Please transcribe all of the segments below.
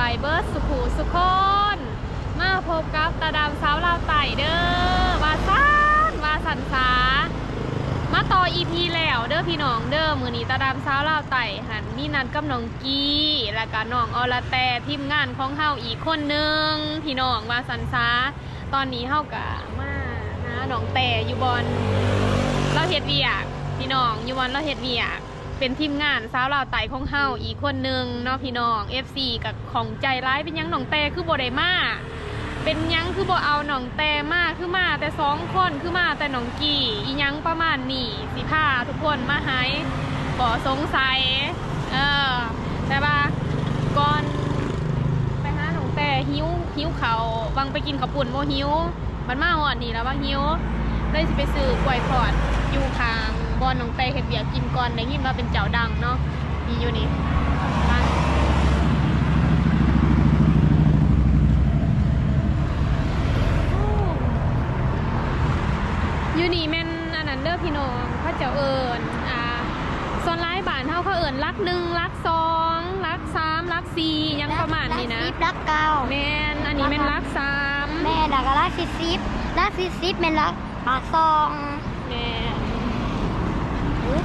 ไปเบิร์ดสุขูสุคน มาพบกับตาดำสาวลาวไต่เด้อวาซันวาสันสามาต่ออีพีแล้วเด้อพี่น้องเด้อมือนี้ตาดำสาวลาวไต่หันมีนัดกับน้องกี้แล้วก็น้องอรแต่ทีมงานของเฮาอีกคนนึงพี่น้องวาสันสาตอนนี้เฮากะมาหาน้องแต่อยู่บอนเราเฮ็ดเวียกพี่น้องอยู่บอนเราเฮ็ดเวียก เป็นทีมงานสาวลาวไต่ของเฮาอีกคนหนึงเนาะพี่น้อง FC กับของใจร้ายเป็นยังหนองแต่คือบ่ได้มาเป็นยังคือบ่เอาหนองแต่มาคือมาแต่สองคนคือมาแต่หนองกี่อียังประมาณนี้สิพาทุกคนมาหายบ่สงสัยเออแต่ว่าก่อนไปหาหนองแต่หิวหิวเขาวบางไปกินข้าวปุ่นบ่หิว มันมาหอดนี่แล้วว่าหิวเลยสิไปซื้อกล้วยทอดอยู่ทาง บอนหนองแต่เฮ็ดเบียกกินก่อนได้ยินว่าเป็นเจ้าดังเนาะมีอยู่นี่มายูนี่แม่นอันนั้นเด้อพี่น้องเขาเจะเอิญอ่าซอนไลน์บานเท่าเขาเอิญรักหนึ่งรักสองรักสามรักสี่ยังประมาณนี้นะรักสิบรักเก้าแม่นอันนี้แม่นรักสามแม่ดักรักสิบสิบรักสิบสิบเป็นรักปากซองแม่น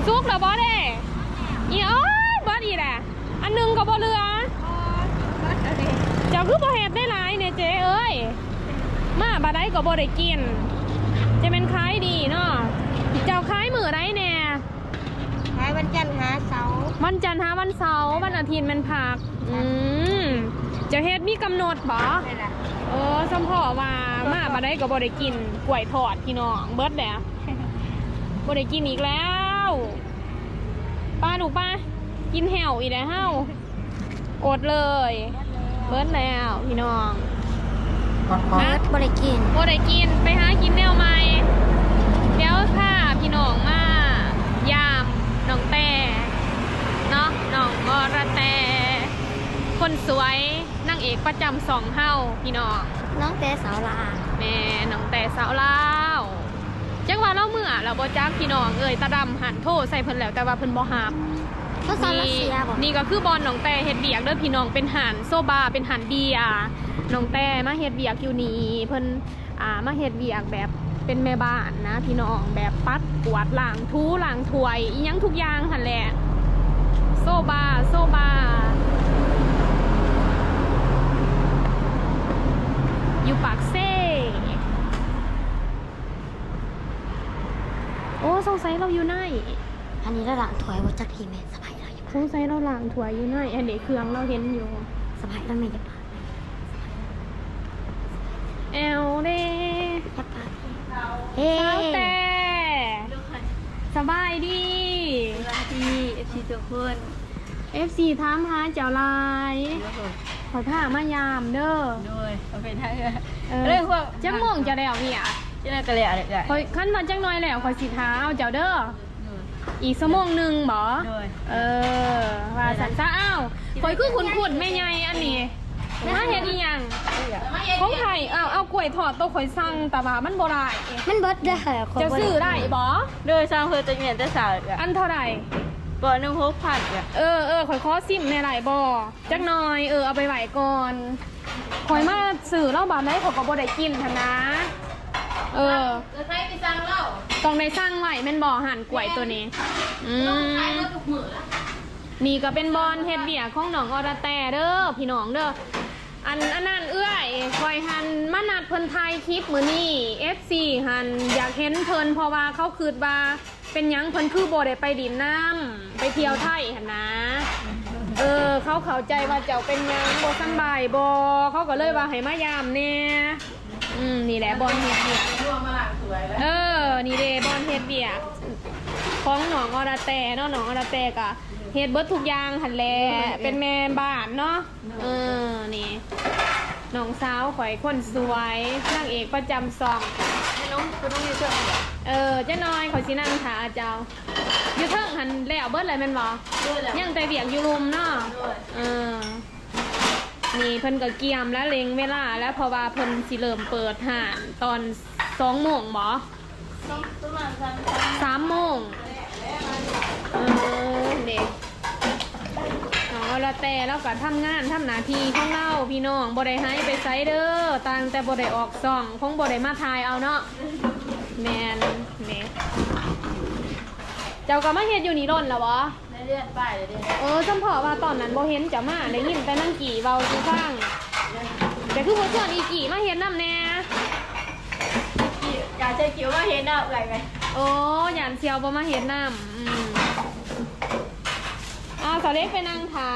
ซุกเหรอบอสเด้อีเอ้ยบอสอีแหละอันหนึ่งกับบอเรือเจ้าคือบอเห็ดได้หลายเนี่ยเจ๊เอ้ย มาบาได้กับบอได้กินจะเป็นขายดีเนาะเจ้าขายมือไรแน่หายวันจันทร์หาเสาร์วันจันทร์หาวันเสาร์วันอาทิตย์มันพัก อืมเจะเฮ็ดมีกำหนดบ่นี่แหละเออสมพ่อว่ามาบ่ได้ก็บ่ได้กินกล้วยทอดพี่น้องเบิดแหละบ่ได้กินอีกแล้ว ป้าหนูป้ากินแหวอีกแล้วเฮาอดเลย เบิดแล้วพี่น้องเบิร์ดบริกินบ่ได้กินไปหากินแนวใหม่เดี๋ยวค่ะพี่น้องมายามน้องแต่เนาะน้องอรแต่ คนสวยนางเอกประจำสองเฮาพี่น้องน้องเตสาวลาแม่น้องแต่สาวลาว จังหวะเล่าเมื่อเราบ่จักพี่น้องเอ่ยตาดำหันโทรใส่เพิ่นแล้วแต่ว่าเพิ่นบ่ฮับก็ซาลานี่เซียบอกนี่ก็คือบอลน้องแต่เฮ็ดเบียกเด้อพี่น้องเป็นหันโซบาเป็นหันเบียร์น้องแต่มาเฮ็ดเบียกอยู่นี่เพิ่นอ่ามาเฮ็ดเบียกแบบเป็นแม่บ้านนะ พี่น้องแบบปัดกวาดล้างทูล้างถ้วยอีหยังทุกอย่างหั่นแหละโซบาโซบา อยู่ปากเซ่โอ้สงสัยเราอยู่ไหน อันนี้ระหลังถอยว่าจักทีแม่สบายเราอยู่สงสัยเราล้างถ้วยอยู่ไหนอันเด็กเครื่องเราเห็นอยู่ สบายเราไม่ยับปากแอลเด้ยับปากเฮ้สาวแต่สบายดีที่ที่ทุกคน FC ถามหาเจ้าลาย ขอผ้ามายามเด้อด้วยเอาไปได้เออเรื่องพวกจังม่วงจะแล้วเนี่ยจะได้กระเลยอะไรกัน คอยขั้นมาจังน้อยแล้วคอยสิท้าเอาเจ้าเด้อ อีกสมงหนึ่งบ่ด้วยเออว่าสันซะอ้าวคอยคือคุณขุนแม่ใหญ่อันนี้มาเฮ็ดอีหยังของไผ่อ้าวเอากล้วยทอดตัวข่อยสั่งแต่ว่ามันบ่ได้มันเบิร์ดได้เหรอคนจะซื้อได้บ่ด้วยสร้างเพื่อจะเงียนจะสาวอะอันเท่าไหร่ก่อนหนึ่งหกพันอะเออเออข่อยขอซิมในหลายบ่จักหน่อย เออเอาไปไหวก่อนข่อยมาซื้อเหล้าบาดไหนข่อยก็บ่ได้กินหั่นนะ เออจะใช้ไปสร้างเล่าต้องได้สร้างไว้แม่นบ่หั่นกล้วยตัวนี้ อืมทุกมือนี่ก็เป็นบอลเฮ็ดเบียของหนองอรแต่เด้อพี่น้องเด้ออันอันนั้นเอื้อยคอยหันมานัดเพิ่นถ่ายคลิปมื้อนี้ FC หันอยากเห็นเพิ่นเพราะว่าเขาคิดว่าเป็นหยังเพิ่นคือบ่ได้ไปดินน้ำไปเที่ยวไทยหั่นนะ เออ เขาเข้าใจว่าเจ้าเป็นหยังบ่สำบายบ่เขาก็เลยว่าให้มายามแน่อืมนี่แหละบอลเฮ็ดเบียรวมมาหลัง สวยแล้วเออ นี่เด้บอลเฮ็ดเบียกของหนองอระแตเนาะหนองอระแตกะเฮ็ดเบิดทุกอย่างหันแหละเป็นแม่บ้านเนาะเออนี่น้องสาวข่อยคนสวยนางเอกประจำซองให้น้องคุณต้องมีเครื่องเออเจ้าน้อยข่อยสินั่งถาเจ้าอยู่เทิงหันแล้วเบิดเลยแม่นบ่ด้วยแหละยังแต่เบียกอยู่รุมเนาะด้วยเออนี่เพิ่นก็เกียมแล้วเล็งเวลา แล้วเพราะว่าเพิ่นสิเริ่มเปิดห้านตอน สองโมงบ่ต้องต้องมาทำสามโมงเออเด็กอ๋อละแต่แล้วก็ทำงานทำหน้าที่ของเราพี่น้องบ่ได้ให้ไปไซเดอร์ต่างแต่บ่ได้ออกซ่องคงบ่ได้มาทายเอาเนาะแมนเน่เจ้าก็มาเฮ็ดอยู่นี่ร่นแล้วบ่ในเลื่อนป้ายเลยเด้เออจำเพาะว่าตอนนั้นบ่เห็นจะมาได้ยินแต่นั่งกี่เว้าสู่ฟังแต่คือบ่ชวนอีกี่มาเฮ็ดนำแน่ อยากจะคิว่าเห็นอะอะไรไหมโอ้ยานเซียวบ่มาเฮ็นำอืมอ้าวสาวเล็กไปนั่งทา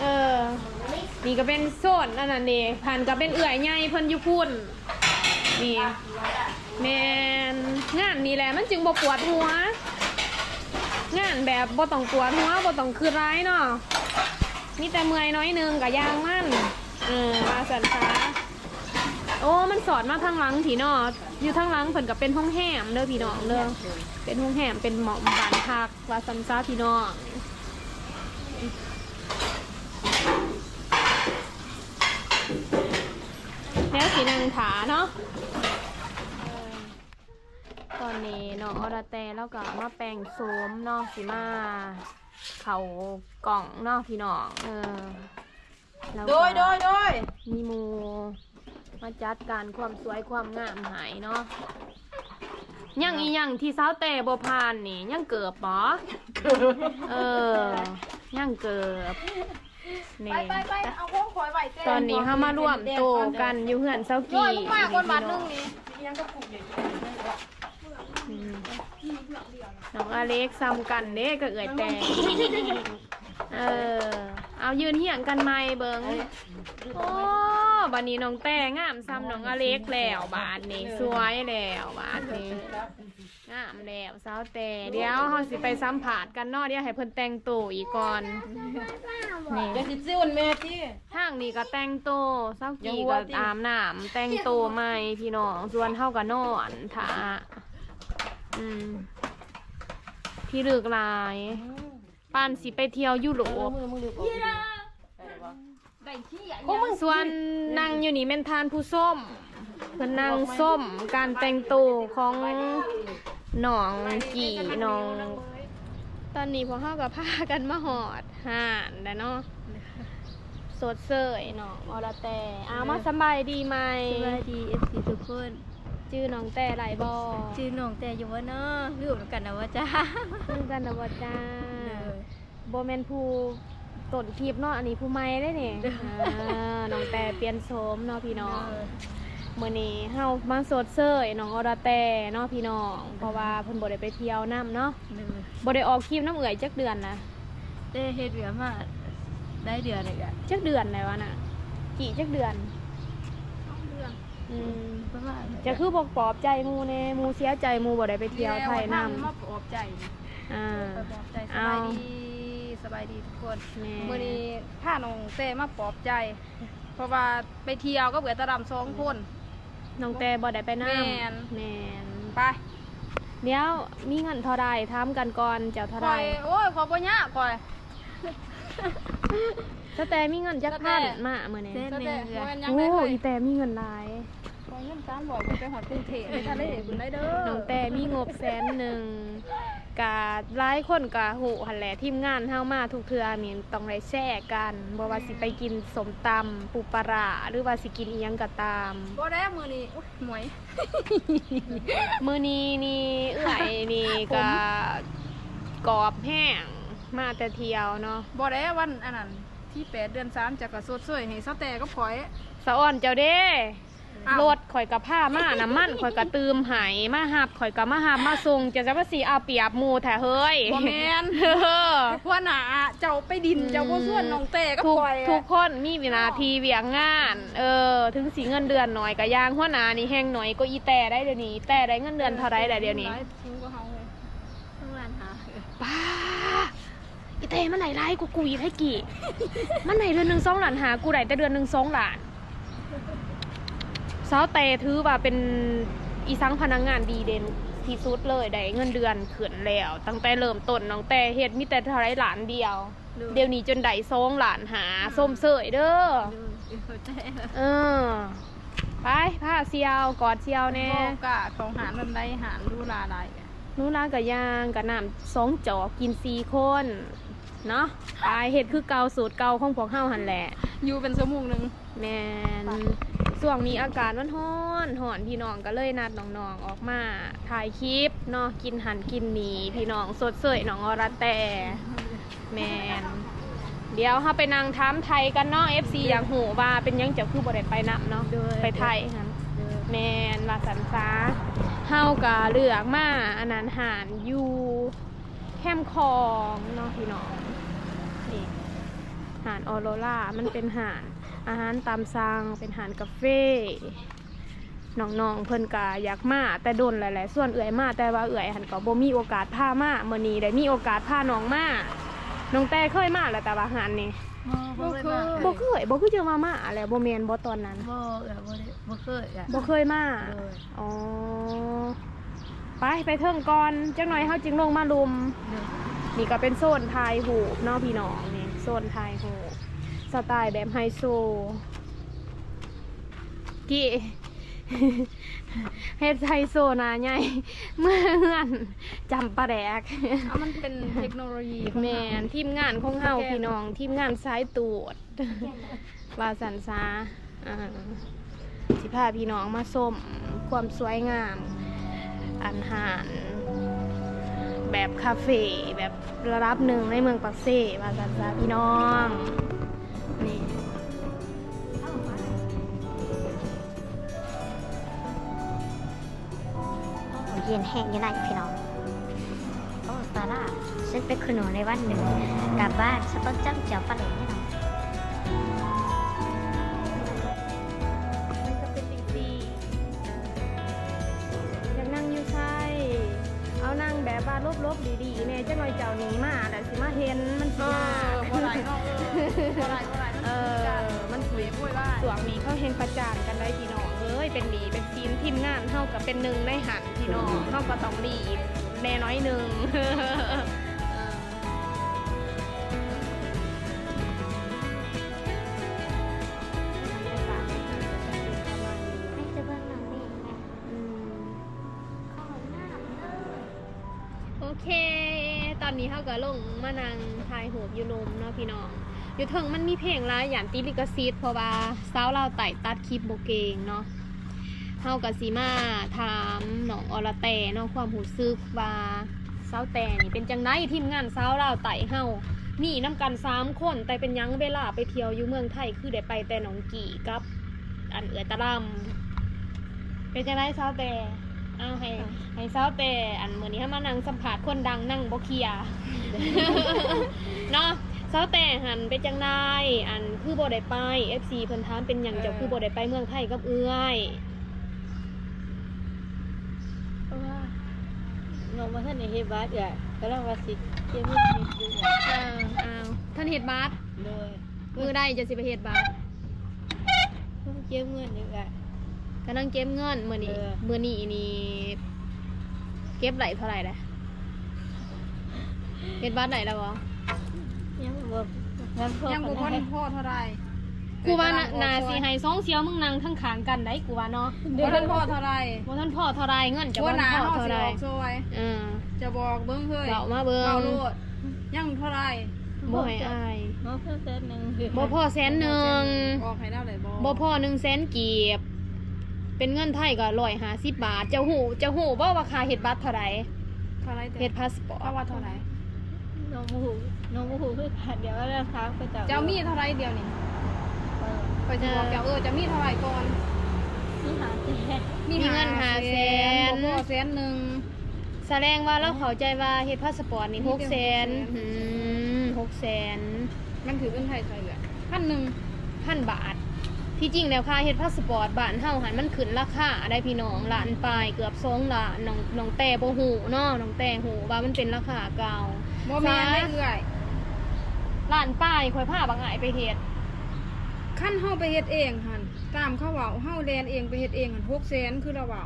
เออ นี่ก็เป็นโซนอันนั้นนี่ผ่านก็เป็นเอื่อยใหญ่เพิ่นอยู่พุ่น นี่แมนงานนี่แหละมันจึงบ่ปวดหัว งานแบบบ่ต้องปวดหัวบ่ต้องคือร้ายเนาะมีแต่เมื่อยน้อยหนึงกับยางมันเออมาสันซา โอ้มันสอดมาทางหลังผีเนาะอยู่ทางหลังเพิ่นก็เป็นห้องแหมเด้อพี่น้องเด้อเป็นห้องแหมเป็นหมอกบ้านพักว่าซันซาพี่น้องแล้วสีนางถาเนาะเออตอนนี้น้องอรแตแล้วก็มาแปลงโสมเนาะสิมาเขากล่องเนาะพี่น้องเออแล้วก็โดยโดยโดยมีหมู มาจัดการความสวยความงามหายเนาะยังอีหยังที่สาวแต่บ่พานนี่ยังเกิบบ่เออยังเกิบนี่ไปไปไปเอาโค้งคอยไหวเต้ตอนนี้เขามาร่วมโตกันอยู่เฮือนเซาโอ้กียลูกมาคนบาทนึงนี่อืมน้องอเล็กซ้ำกันเด้ก็เอ่ยแต่ง เออ เอายืนเหียงกันไหมเบิงโอ้บันนี้น้องแต่งามซ้ำน้องอเล็กแล้วบาทนี้สวยแล้วบาทนี้งามแล้วสาวแต่เดี๋ยวเขาสิไปสัมผัสกันเนาะเดี๋ยวให้เพิ่นแต่งตัวอีกก่อนนี่จะสิจิ้วนแม่ที่ทางนี้ก็แต่งตัวเศร้ายังกี่ว่าก็ติอาบน้ำแต่งตัวใหม่พี่น้องส่วนเท่ากับนอนถ่าอืมพี่เลือกลาย ปานสิไปเที่ยวยุโรปมือมือดูก่อนได้ขี้อะส่วนนางอยู่นี่เป็นทานผู้ส้มเพิ่นนางส้มการแต่งตัวของน้องกี่น้อง ตอนนี้พวกเฮาก็พากันมาหอดห่านแล้วเนาะสดเสยน้องอรแต่อ้าวมาสำบายดีไหมสวัสดีเอฟซีทุกคนชื่อน้องแต่ไหลบอชื่อน้องแต่อยู่ว่าเนาะลืมกันนะว่าจ้าชื่อกันนะวจ้า โบแมนผู้ต้นคลิปเนาะอันนี้ผู้ไม่ได้เนี่ยน้องแต่เปลี่ยนโสมเนาะพี่น้องมื้อนี้เฮามาสดเสยน้องอรแต่เนาะพี่น้อง เพราะว่าเพิ่นบ่ได้ไปเที่ยวนํเนาะบ่ได้ออกคลิปน้ำเอื่อยจักเดือนนะแต่เฮ็ดเวียมาได้เดือนเลยอะจักเดือนไหนวะน่ะกี่จักเดือนอืมประมาณจะคือบอกปลอบใจหมูเน่หมูเสียใจหมูบ่ได้ไปเที่ยวไทยนำมาปลอบใจอ่าไปปลอบใจสบายดีส บายดีทุกคนแม่มื่อนี้พาน้องเต้มาปลอบใจ เพราะว่าไปเที่ยวก็เบื่อตาดำสองคนน้องแต่บ่ได้ไปนำแม่นแม่นไปเดี๋ยวมีเงินเท่าใดถามกันก่อนเจ้าเท่าคใดอยโอ้ยขอปัญญาคอยสแต่มีเงินจักพันสแต่ มามื้อนี้เส้นก็หแต่นึ่งโมเดือนนยังโอ้ได้เลยอีแต่มีเงินหลายคอย เงินสามบอกไปหอดกรุงเทพไปทะเลคุณได้เด้อน้องแต่มีงบแสนหนึ่งกะหลายคนกะหูหันแหละทีมงานเฮามาทุกเทื่อนี่ต้องได้แชร์กันบ่ว่าสิไปกินสมตำปูปลาร้าหรือว่าสิกินอีหยังก็ตามบ่ได้มือนี้อุ๊ยหมวย มื้อนี้นี่เอื้อยนี่ก็กรอบแห้งมาแต่เที่ยวเนาะบ่ได้วันอันนั้นที่แปดเดือนสามจะกระสดสวยให้เสาแต่ก็พลอยสะอ่อนเจ้าเด้ อ้าว รถข่อยกับผ้ามาน้ำมันข่อยกับตืมไหายมาหับข่อยกับมาหับมาส่งจะจะว่าสีเอาเปรียบหมูแท้เฮ้ยบ่แม่น เออว่าหนาเจ้าไปดินเจ้าบ่ส่วนน้องเต้ก็ทุกพลอยทุกคนมีเวลาทีเวียงงาน เออ ถึงสีเงินเดือนหน่อยก็ยางหัวหน้านี่แห้งหน่อยก็อีแต่ได้เดี๋ยวนี้แต่ได้เงินเดือนเท่าไรแต่เดี๋ยวนี้หลาทิ้งก็เฮาเลยต้องร้านหาป้าอีแต่มันไหนไรกูกูอีกให้กี่ มันไหนเดือนหนึ่งสองหลานหากูได้แต่เดือนหนึ่งสองหลาน สาวเตถือว่าเป็นอีสังพนักงานดีเด่นที่สุดเลยได้เงินเดือนขึ้นแล้ว ตั้งแต่เริ่มต้นน้องแต่เฮ็ดมีแต่เท่าไรหลานเดียว เดี๋ยวนี้จนได้สองหลานหาส้มเสยเด้อดูดูแต่เออไปผ้าเซียวกอดเซียวแน่บ่กะของหารมันได้หารดูลาหลายหนูร้านกับยางกับน้ำสองจอกกินสี่คนเนาะไปเฮ็ดคือเก่าสูตรเก่าของพวกเฮาหั่นแหละ อยู่เป็นชั่วโมงหนึงแมน ช่วงนี้อากาศมันร้อนหอนพี่น้องก็เลยนัดน้องๆออกมาถ่ายคลิปเนาะกินหันกินหนีพี่น้องสดเสยน้องอรแต่แมนเดี๋ยวเฮาไปนั่งถามไทยกันเนาะ FC อยากหูว่าเป็นหยังจะคือบ่ได้ไปนับเนาะไปไทยหั่นแมนว่าสันซาเฮาก็เลือกมาอันนั้นหารอยู่แคมป์คลองเนาะพี่น้องนี่หารออโรล่ามันเป็นหาร อาหารตามสั่งเป็นหารกาแฟน้องๆเพิ่นกะอยากมาแต่โดนหลาย ๆ ส่วนเอื่อยมาแต่ว่าเอื่อยหันก็บ่มีโอกาสพามาเมื่อนี้ได้มีโอกาสพาน้องมาน้องแต่เคยมาแล้วแต่ว่าหารนี่บ่เคยบ่เคยบ่คือจะมามาแล้วบ่แม่นบ่ตอนนั้นบ่เออบ่ได้บ่เคยอะบ่เคยมาอ๋อไปไปเทิงก่อนจักหน่อยเฮาจึงลงมาลุมนี่ก็เป็นโซนทายหูปเนาะพี่น้องนี่โซนทายหูป สไตล์แบบไฮโซกี่เฮ็ดไฮโซหนาใหญ่เมื่อเฮือนจำปลาแดกเอามันเป็นเทคโนโลยีของแมเรานทีมงานของเฮาพี่น้อง ทีมงานสายตรวจว่าสันซาอ่าสิพาพี่น้องมาส้มความสวยงามอาหารแบบคาเฟ่แบบระดับหนึ่งในเมืองปักเซ่ว่าสันซาพี่น้อง นี่เย็นแห้งอยังไงพี่น้อง โอ้ซาร่าฉันเป็นคุณหนูในวันหนึ่งกลับบ้านฉันต้องจ้ำเจียวปลาเหลวแน่นอนมันจะเป็นจริงๆอยากนั่งอยู่ใช่เอานั่งแบบว่าลบๆดีๆเนี่ยจะหน่อยเจ้าหนี้มาแต่สิมาเห็นมันสิเออากยบ่ได้เนาะเออบ่ได้บ่ได้เออมันมันคุยพูดว่าสวงนี้เขาเฮงประจานกันได้พี่น้องเอ้ยเป็นหนีเป็นทีมทีมงานเท่ากับเป็นหนึ่งในหันพี่น้องเท่ากับต้องดีแน่น้อยหนึ่งเออให้เจะเบิ่งหนังนี่ไงอืมข้าวหน้าเด้อโอเค ตอนนี้เขาก็ลงมานั่งทายหูบอยู่ลมเนาะพี่น้อง อยู่เถิงมันมีเพลงหลายอย่างติดลิขสิทธิ์เพราะว่าสาวเราวไต่ตัดคลิปโบเกงเนาะเฮากับซีมาถามน้องอรแต่เนาะความหูซึกว่าสาวแต่นี่เป็นจังไดทีมงานสาวเราวไต่เฮามีน้ำกันสามคนแต่เป็นหยังเวลาไปเที่ยวอยู่เมืองไทยคือได้ไปแต่หนองกี่กับอันเอือตะลำเป็นจังไดสาวแต่เอาให้ให้สาวแต่อันมื้อนี้ให้มานั่งสัมภาษณ์คนดังนั่งบ่เคลียร์เนาะ เซาแต่หันเป็นจังได้อันคือบ่ได้ไป FC เพิ่นถามเป็นหยังเจ้าคือบ่ได้ไปเมืองไทยกับเอื้อยเพราะว่าน้องมาท่านในเฮดบัสอะก็ลังว่าสิเกี่ยวกับเฮ็ดอยู่อะเอออ้าวท่านเฮ็ดบัตรโดยมือได้จะสิไปเฮ็ดบัตรเพิ่งเกี่ยวเงินอยู่อะ กำลังเก็บเงินมื้อนี้เออ มื้อนี้นี่เก็บไหลเท่าไหร่ล่ะเฮ็ดบัตรไหนแล้วบ่ ยังบ่ยังพอยังบ่พอให้พ่อเท่าไหร่กูว่าน่ะนาสิให้สองเสียวมึงนั่งข้างๆกันได้กูว่าเนาะบ่ทันพ่อเท่าไหร่บ่ทันพ่อเท่าไรเงินจะหับ่วหน้าพ่อเฮาเท่าสิไรออกซอยเออจะบอกเบิ่งเฮ้ยเกามาเบิ่งเกาโลดยังเท่าไหร่บ่ให้อายหมอเพิ่นแสนหนึงบ่พอแสนหนึ่งออกให้ได้เลยบ่บ่พอหนึ่งแสนกีบเป็นเงินไทยก็ร้อยห้าสิบบาท เจ้าหูเจ้าหูบ่ว่าค่าเฮ็ดบัตรเท่าไหร่เท่าไหร่แต่เฮ็ดพาสปอร์เพราะว่าตเท่าไหร่ น้องบ่ฮู้น้องบ่ฮู้คือกันเดี๋ยวว่าเราถามเขาเจ้าเจ้ามีเท่าไหร่เดียวนี่เออไปจะบอกเจ้าเออจะมีเท่าไหร่ก่อนมีหาแท้มีเงินห้าแสน บ่พอแสนหนึงแสดงว่าเราเข้าใจว่าเฮ็ดพาสปอร์ตนี่มีหกแสนแต่600,000อืมหกแสนมันถือเป็นไทยไทยเหลือพันหนึ่งพันบาท ที่จริงแล้วค่าเฮ็ดพาสปอร์ตบ้านเฮาหันมันขึ้นราคาได้พี่น้องล้านปลายเกือบสองล้านน้องน้องแต่บ่ฮู้เนาะน้องแต่ฮู้ว่ามันเป็นราคาเก่า บ่แม่นได้เอื่อยล้านป้ายข่อยพาบางอ้ายไปเฮ็ดขั้นเฮาไปเฮ็ดเองหั่นตามเขาเว้าเฮาแลนเองไปเฮ็ดเองหั่น6แสนคือเราเว้า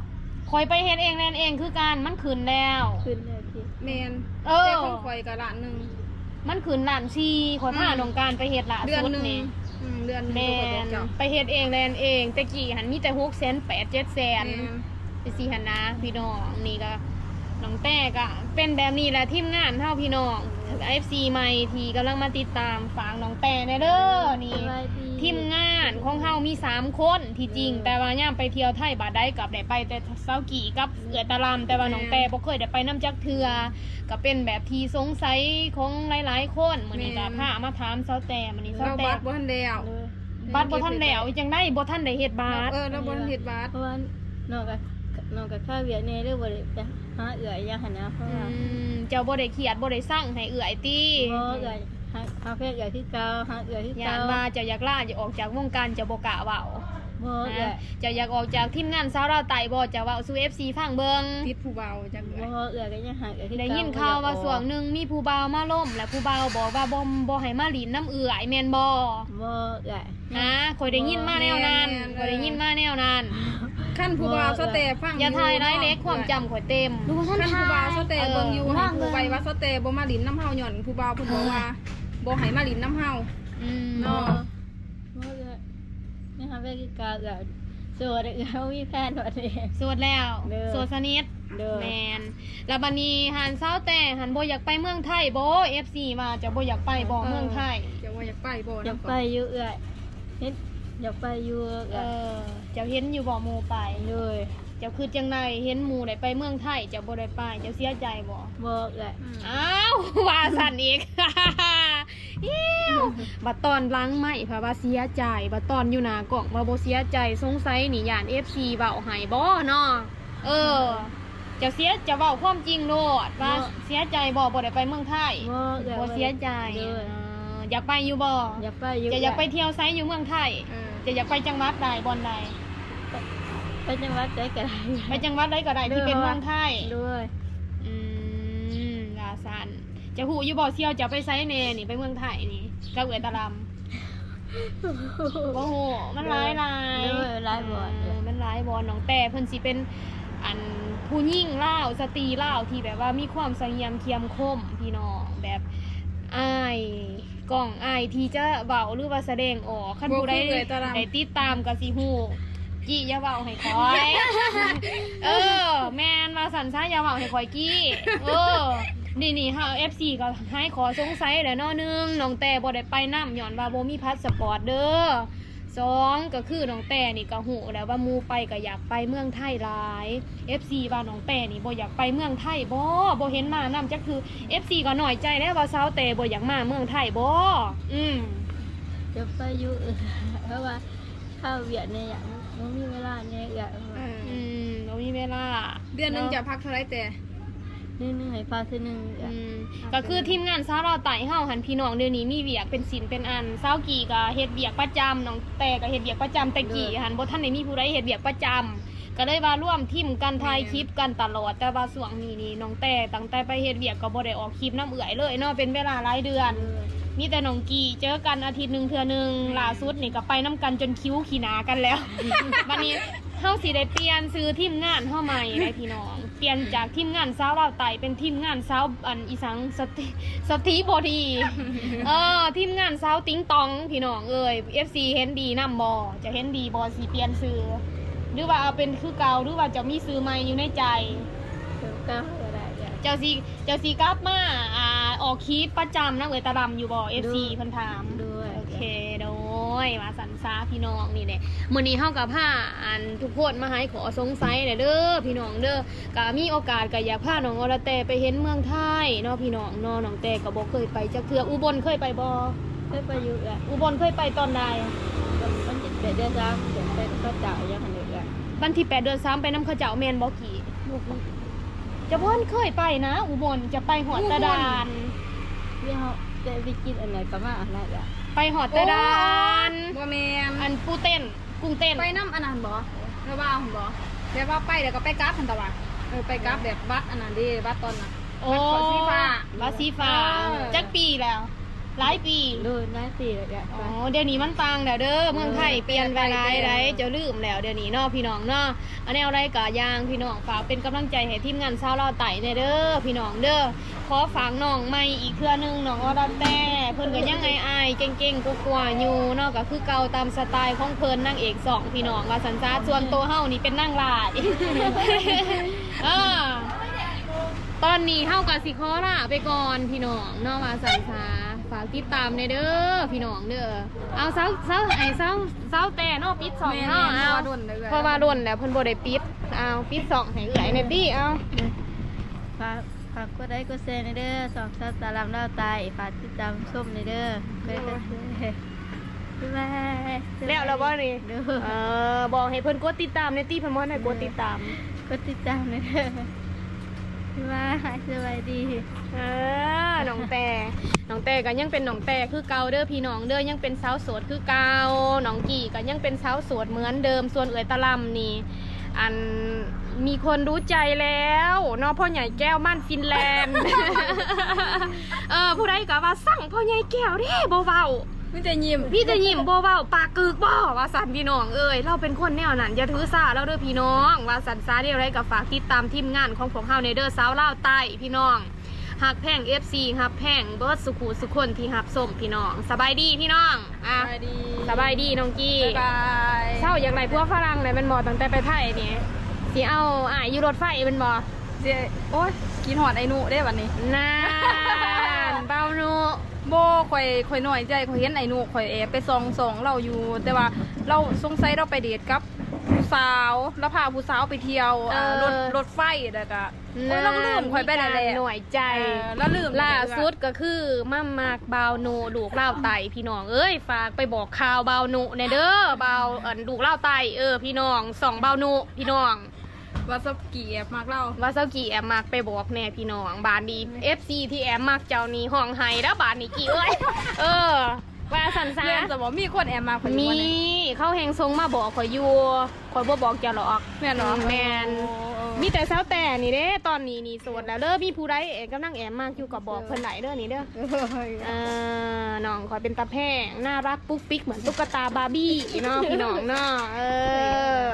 ข่อยไปเฮ็ดเองแลนเองคือการมันขึ้นแล้ว ขึ้นเลยทีแม่นเออ แต่ของข่อยก็ล้านหนึง มันขึ้นล้านชีข่อยพาอืมน้องการไปเฮ็ดล่าเดือนสุดหนึงนี่อืมเดือนหนึงแม่ก็บอกนเจ้าไปเฮ็ดเองแลนเองแต่กี้หันมีแต่6แสน8 7แสน แม่น ไปสิหันนะพี่น้องนี่ก็ น้องแต่ก็เป็นแบบนี้แหละทีมงานเฮาพี่น้อง FC ใหม่ที่กำลังมาติดตามฝากน้องแต่แน่เด้อนี่สบายดีทีมงานของเฮามี3คนที่จริง แต่ว่าย่ามไปเที่ยวไทยบาดได้กับได้ไปแต่เซากี่กับเอือตะลำแต่ว่าน้องแต่บ่เคยได้ไปน้ำจักเทือก็เป็นแบบที่สงสัยของหลายๆคนมื้อนี้ก็พามาถามเซาแต่มื้อนี้เซาเราแต่บัตรบ่ทันแล้วเลยบัตรบ่ทันแล้วจังได้บ่ทันได้เฮ็ดบาตรเออเราบ่ทันเฮ็ดบัตรเพราะว่านอกจากนอกจากข้าวเวียดเนี่ยเรียกว่าไป หาเอื่อยยังหันนะเพราะอืว่ามเจ้าบ่ได้เครียดบ่ได้สั่งให้เอื้อยติบ่เอื่อยหาหาเพศเอื่อยที่เก่าหาเอื่อยที่ย่าเก่านว่าเจ้าอยากล่าจะออกจากวงการเจะบ่กล้าเว้าบ่เอื่อยเจ้าอยากออกจากทีมงานสาวเราวไต่บ่จะเว้าสู่ FC ฟังเบิ่ง ติดผู้เบาจังเลยบ่เอื่อยก็ยังหาเอื่อยที่ได้เก่ายินข่าวว่าส่วงหนึ่งมีผู้บ่าวมาล่ม และผู้บ่าวบอกว่าบ่บ่ให้มาหลินน้ำเอื่อยแม่นบ่บ่เอื่อย นะข่อยได้ยินมาแนวนั้นข่อยได้ยินมาแนวนั้น ขั้นผู้เบาสเตฟังอย่าทายร้ายเล็กความจำข่อยเต็ม ดูท่านขั้นทาผู้เบายสเตเบิ่งอยู่เออให้ผู้ไปว่าสเตบ่มาหลินน้ำเฮาหย่อนผู้เบาเพิ่นบอกว่าบ่ให้มาหลินน้ำเฮาอืมเนาะบ่เอื่อยนี่หาเพศที่เก่าเอื่อยสวดเอื่อยมีแฟนตัวนี้สวดแล้วเด้อสวดสนิทเด้อแมนแล้วบัดนี้หันเศร้าแต่หันบ่อยากไปเมืองไทยบ่ FC มาจะบ่อยากไปบ่เมืองไทยจะว่าอยากไปบ่อยากไปอยู่เอื่อยเฮ็ด อยากไปอยู่เอเอื่อยอเจ้าเห็นอยู่บ่หมู่ไป เลยเจ้าคือจังไดเห็นหมู่ได้ไปเมืองไทยเจ้าบ่ได้ไปเจ้าเสียใจบ่บ่เอื่อยอ้าวว่าสั่นอีกอิ้วบัดตอนหล้างไม่ค่ะว่าเสียใจบัดตอนอยู่หน้ากล่องว่าบ่เสียใจสงสัยนี่ย่าน FC เว้าให้บ่เนาะเออเจะเสียจะเว้าความจริงโลดว่าเสียใจบ่บ่ได้ไปเมืองไทยบ่เอื่อยบ่เสียใจเลยเอออยากไปอยู่บ่อยากไปอยู่จะอยากไปเที่ยวไซอยู่เมืองไทยเออ จะอยากไปจังหวัดใดบ่อนใดไปจังหวัดใดก็ได้ไปจังหวัดใดก็ได้ที่เป็นเมืองไทยด้วยอืมลาซันจะหูอยู่บ่เที่ยวจะไปไซเนนี่ไปเมืองไทยนี่กับเอือตะลำโอ้โหมันร้ายลายด้วยหลายบ่อนเออมันร้ายบอลน้องแต่เพิ่นสิเป็นอันผู้ยิ่งเล่าวสตรีเล่าวที่แบบว่ามีความเสงี่ยมเคียมคมพี่น้องแบบอาย กล่องอายที่จะเบาหรือว่าแสดงออกคันผู้ใดบ่คือเลยตะลำได้ติดตามก็สิฮู้กี้อย่าเบาให้คอย เออ แม่นมาสั่นซ่าอย่าเบาให้คอยกี้เออนี่นี่เฮา FC ก็ให้ขอสงสัยแหล้วเนาะหนึงน้องแต่บ่ได้ไปนำย้อนว่าบ่มีพาสปอร์ตเด้อ สองก็คือน้องแต่นี่ก็หูแล้วว่าหมูไปก็อยากไปเมืองไทยหลาย FC ว่าน้องแต่นี่บ่อยากไปเมืองไทยบ่บ่เห็นมานำจักคือ FC ก็น้อยใจแล้วว่าสาวแต่บ่อยากมาเมืองไทยบ่อืมจะไปอยู่เอื่อยเพราะว่าข้าวเวียดเนี่ยอยากมันมีเวลาเนี่ยอยากเอออืมบ่มีเวลา เดือนหนึงจะพักเท่าไหร่แต่ นึงนึงให้ฟ้าทีนึงเอื่อือยมก็คือทีมงานสาวเราไต่เฮาหันพี่น้องเดี๋ยวนี้มีเวียกเป็นศิลเป็นอันสาวกี่ก็เฮ็ดเวียกประจำน้องแต่ก็เฮ็ดเวียกประจำแต่กี่หันบ่ทันได้มีผู้ใดเฮ็ดเวียกประจำก็เลยว่าร่วมทีมกันถ่ายคลิปกันตลอดแต่ว่าช่วงนี้นี่น้องแต่ตั้งแต่ไปเฮ็ดเวียกก็บ่ได้ออกคลิปน้ำเอื่อยเลยเนาะเป็นเวลาหลายเดือน มีแต่น้องกีเจอกันอาทิตย์หนึ่งเทื่อหนึ่งล่าสุดนี่ก็ไปน้ำกันจนคิ้วขี้หนากันแล้ว วันนี้เฮาสิได้เปลี่ยนซื้อทีมงานเฮาใหม่ได้พี่น้องเป ลี่ยนจากทีมงานสาวลาวไต่เป็นทีมงานสาวอันอีสังสติสติบอดีเออทีมงานสาวติ้งตองพี่น้องเอ้ย FC เห็นดีนำบ่จะเห็นดีบ่สิเปลี่ยนซื้อหรือว่าเอาเป็นคือเก่าหรือว่าจะมีซื้อใหม่อยู่ในใจเดี๋ยวก้าวก็ได้อยากเจ้าสีเจ้าสีกลับมาอ่าออกคลิปประจำนะเวยตาดำอยู่บ่ FC เพิ่นถามด้วยโอเคโดย มาสันซาพี่น้องนี่แหละมื้อนี้เฮากับผ้าอันทุกคนมาให้ขอสงสัยเด้อพี่น้องเด้อก็มีโอกาสก็อยากพาน้องอรแต่ไปเห็นเมืองไทยเนาะพี่น้องเนาะน้องแต่ก็บ่เคยไปจักเทื่ออุบลเคยไปบ่เคยไปอยู่เอื่อยอุบลเคยไปตอนใดมันจะเป็นเดือนละเดือนเป็นก็จ่ายยังหันเอื่อยวันที่8เดือน3ไปน้ำเขาเจ้าแม่นบ่กี่จะบ่เคยไปนะ อุบลจะไปหอดตะดานที่เขาจะไปกินอันไหนก็มาอันนั้นแหละ ไปหอดตะดานบ่แม่นอันปูเต้นกุ้งเต้นไปน้ำอันนั้นบ่แล้วว่าหุ่นบ่แบบว่าไปเดี๋ยวก็ไปกราฟพันตะวันเออไปกราฟแบบบัตรอันนั้นดิบัตรตอนน่ะโอ้บัตรสีฟ้าบัตรสีฟ้าเออจักปีแล้ว หลายปีดูน่าตีเลยอะอ๋อ เดี๋ยวนี้มันต่างแล้วเด้อ เมืองไทยเปลี่ยนไปหลายหลายเจะลืมแล้วเดี๋ยวนี้เนาะพี่น้องเนาะ อันนี้อะไรกะยางพี่น้องฝากเป็นกำลังใจให้ทีมงานชาวเราวไต่เนเด้อพี่น้องเด้อ ขอฝากน้องใหม่อีกเครือหนึงน้องอรแต่เพิ่นก็ยังไงอายๆเก่งๆกลัวๆอยู่เนาะก็คือเก่าตามสไตล์ของเพิ่นนางเอกสองพี่น้องว่าสันซาส่วนตัวเฮานี่เป็นนางลายเออโตตอนนี้เฮากับสิขอลาไปก่อนพี่น้องเนอกมาสันสา ฝากติดตามในเด้อพี่น้องเด้อเอาเซาเซาไอ้เซาเซาแต่เนอกปิดสองแม่เนาะแม่เอาว่าด่วนเลยเพราะว่าร่นแล้วเพิ่นบ่ได้ปิดเอาปิดสองให้เอื้อยในตี้เอาฝากฝากกดไลค์กดแชร์ในเด้อสองสัตว์ตาลำเล่าตายฝากติดตามชมในเด้อไปกันเด้อบ๊ายบายแล้วแล้วบ่นี่เด้อเออบอกให้เพิ่นกดติดตามในตี้เพิ่นบ่ให้กดติดตามกดติดตามในเด้อ บ๊ายบายสวัสดี เออน้องแต่น้องแต่ก็ยังเป็นน้องแต่คือเก่าเด้อพี่น้องเด้อยังเป็นสาวโสดคือเก่าน้องกี่ก็ยังเป็นสาวโสดเหมือนเดิมส่วนเอ๋ยตะลำนี่อันมีคนรู้ใจแล้วเนาะพ่อใหญ่แก้วมั่นฟินแลนด์ เออผู้ใดก็ว่าสั่งพ่อใหญ่แก้วเด้บ่เว้า ไม่จะยิ้มพี่จะยิ้มบ่เว้าปากกึกบ่ว่าสันพี่น้องเอ้ยเราเป็นคนแนวนั้นอย่าถือสาเราเด้อพี่น้อง ว่าสันซาเดียวไรกับฝากติดตามทีมงานของพวกเฮาในเด้อสาวลาวใต้พี่น้องหักแพง FC หักแพงเบิร์ดสุขุสุคนที่หับส้มพี่น้อง สบายดีพี่น้องอะสบายดีสบายดีน้องกี้บ๊ายบายเศร้าอย่างไรพวกฝรั่งเลยเป็นบ่ตั้งแต่ไปไทยนี่สิเอาอ่ายอยู่รถไฟเป็นบ่เจ๊โอ๊ยกินหอดไอ้หนูได้วันนี้นานเบาหนูโบข่อยข่อยหน่อยใจข่อยเห็นไอ้หนูข่อยแอบไปซองซองเราอยู่ แต่ว่าเราสงสัยเราไปเดทกับผู้สาวแล้วพาผู้สาวไปเที่ยวอ่ารถรถไฟแล้วก็โอ้ยเราก็ลืมข่อยไปแล้วแหละหน่วยใจ เออแล้วลืมล่าสุดก็คือมั่มมากเบาวหนูลูกเล่าวไตพี่น้องเอ้ยฝากไปบอกข่าวเบาวหนูในเด้อเบาวเอันลูกเล่าวไตเออพี่น้องสองเบาวหนูพี่น้อง วาซากิแอบมากเราว่าเจ้ากี่แอมมากไปบอกแน่พี่น้องบานดี FC ที่แอมมากเจ้านี้ห้องไห้แล้วบานนี้กี่เอ้ย เออ ว่าสันซาเพื่อนจะบอกมีคนแอบมาข่อยอยู่มีวันนี้เข้าแหงทรงมาบอกข่อยอยู่ข่อยบ่บอกเจ้าหรอก แม่นเหรอแมนโอ้เออมีแต่เช้าแต่นี่เด้ตอนนี้นี่โสดแล้วเด้อมีผู้ใดเองกำลังแอมมากอยู่กับบอกเพิ่นไหลเด้อนี่เด้อเฮ้ยเออน้องข่อยเป็นตาแพงน่ารักปุ๊กปิ๊กเหมือนตุ๊กตาบาร์บี้เนาะพี่น้องเนาะเออ